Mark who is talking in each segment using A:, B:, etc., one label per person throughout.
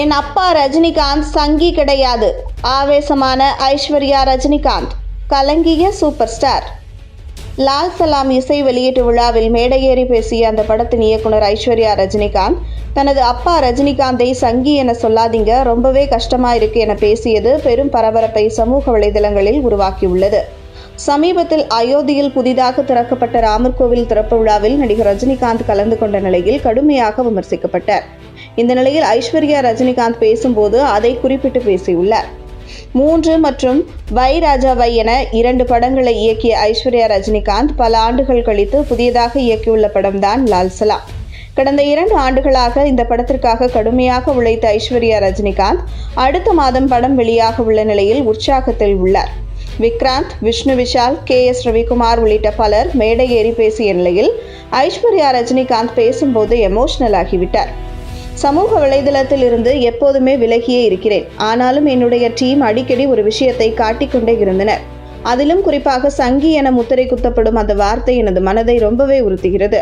A: என் அப்பா ரஜினிகாந்த் சங்கி கிடையாது. ஆவேசமான ஐஸ்வர்யா ரஜினிகாந்த் கலங்கிய சூப்பர் ஸ்டார். லால் சலாம் இசை வெளியீட்டு விழாவில் மேடையேறி பேசிய அந்த படத்தின் இயக்குனர் ஐஸ்வர்யா ரஜினிகாந்த் தனது அப்பா ரஜினிகாந்தை சங்கி என சொல்லாதீங்க ரொம்பவே கஷ்டமா இருக்கு என பேசியது பெரும் பரபரப்பை சமூக வலைதளங்களில் உருவாக்கியுள்ளது. சமீபத்தில் அயோத்தியில் புதிதாக திறக்கப்பட்ட ராமர் கோவில் திறப்பு விழாவில் நடிகர் ரஜினிகாந்த் கலந்து கொண்ட நிலையில் கடுமையாக விமர்சிக்கப்பட்டார். இந்த நிலையில் ஐஸ்வர்யா ரஜினிகாந்த் பேசும்போது அதை குறிப்பிட்டு பேசியுள்ளார். மூன்று மற்றும் வை ராஜா வை என இரண்டு படங்களை இயக்கிய ஐஸ்வர்யா ரஜினிகாந்த் பல ஆண்டுகள் கழித்து புதியதாக இயக்கியுள்ள படம்தான் லால் சலாம். கடந்த இரண்டு ஆண்டுகளாக இந்த படத்திற்காக கடுமையாக உழைத்த ஐஸ்வர்யா ரஜினிகாந்த் அடுத்த மாதம் படம் வெளியாக உள்ள நிலையில் உற்சாகத்தில் உள்ளார். விக்ராந்த் விஷ்ணு விஷால் கே எஸ் ரவிக்குமார் உள்ளிட்ட பலர் மேடை ஏறி பேசிய நிலையில் ஐஸ்வர்யா ரஜினிகாந்த் பேசும்போது எமோஷனல் ஆகிவிட்டார். சமூக வலைதளத்தில் இருந்து எப்போதுமே விலகியே இருக்கிறேன். ஆனாலும் என்னுடைய டீம் அடிக்கடி ஒரு விஷயத்தை காட்டிக்கொண்டே இருந்தனர். அதிலும் குறிப்பாக சங்கி என முத்திரை குத்தப்படும் அந்த வார்த்தை எனது மனதை ரொம்பவே உறுத்துகிறது.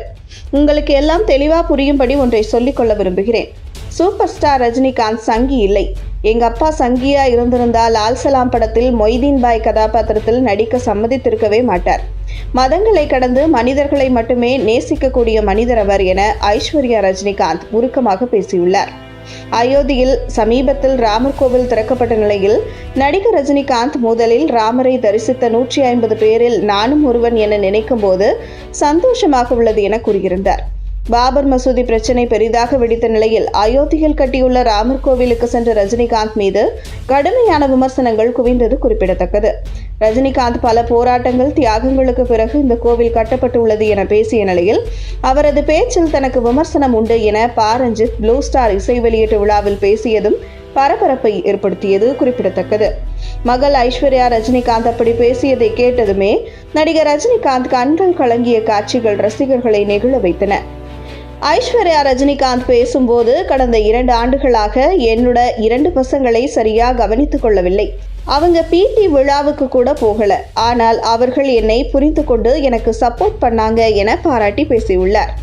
A: உங்களுக்கு எல்லாம் தெளிவா புரியும்படி ஒன்றை சொல்லிக்கொள்ள விரும்புகிறேன். சூப்பர் ஸ்டார் ரஜினிகாந்த் சங்கி இல்லை. எங்க அப்பா சங்கியா இருந்திருந்தால் லால் சலாம் படத்தில் மொய்தீன் பாய் கதாபாத்திரத்தில் நடிக்க சம்மதித்திருக்கவே மாட்டார். மதங்களை கடந்து மனிதர்களை மட்டுமே நேசிக்கக்கூடிய மனிதர் அவர் என ஐஸ்வர்யா ரஜினிகாந்த் உருக்கமாக பேசியுள்ளார். அயோத்தியில் சமீபத்தில் ராமர் கோவில் திறக்கப்பட்ட நிலையில் நடிகர் ரஜினிகாந்த் முதலில் ராமரை தரிசித்த நூற்றி ஐம்பது பேரில் நானும் ஒருவன் என நினைக்கும் போது சந்தோஷமாக உள்ளது என கூறியிருந்தார். பாபர் மசூதி பிரச்சினை பெரிதாக வெடித்த நிலையில் அயோத்தியில் கட்டியுள்ள ராமர் கோவிலுக்கு சென்ற ரஜினிகாந்த் மீது கடுமையான விமர்சனங்கள் குவிந்தது குறிப்பிடத்தக்கது. ரஜினிகாந்த் பல போராட்டங்கள் தியாகங்களுக்கு பிறகு இந்த கோவில் கட்டப்பட்டுள்ளது என பேசிய நிலையில் அவரது பேச்சில் தனக்கு விமர்சனம் உண்டு என பாரஞ்சித் ப்ளூ ஸ்டார் இசை வெளியீட்டு விழாவில் பேசியதும் பரபரப்பை ஏற்படுத்தியது குறிப்பிடத்தக்கது. மகள் ஐஸ்வர்யா ரஜினிகாந்த் அப்படி பேசியதை கேட்டதுமே நடிகர் ரஜினிகாந்த் கண்கள் கலங்கிய காட்சிகள் ரசிகர்களை நெகிழ வைத்தன. ஐஸ்வர்யா ரஜினிகாந்த் பேசும்போது கடந்த இரண்டு ஆண்டுகளாக என்னோட இரண்டு பசங்களை சரியா கவனித்துக் கொள்ளவில்லை. அவங்க பிடி விழாவுக்கு கூட போகல. ஆனால் அவர்கள் என்னை புரிந்து கொண்டு எனக்கு சப்போர்ட் பண்ணாங்க என பாராட்டி பேசியுள்ளார்.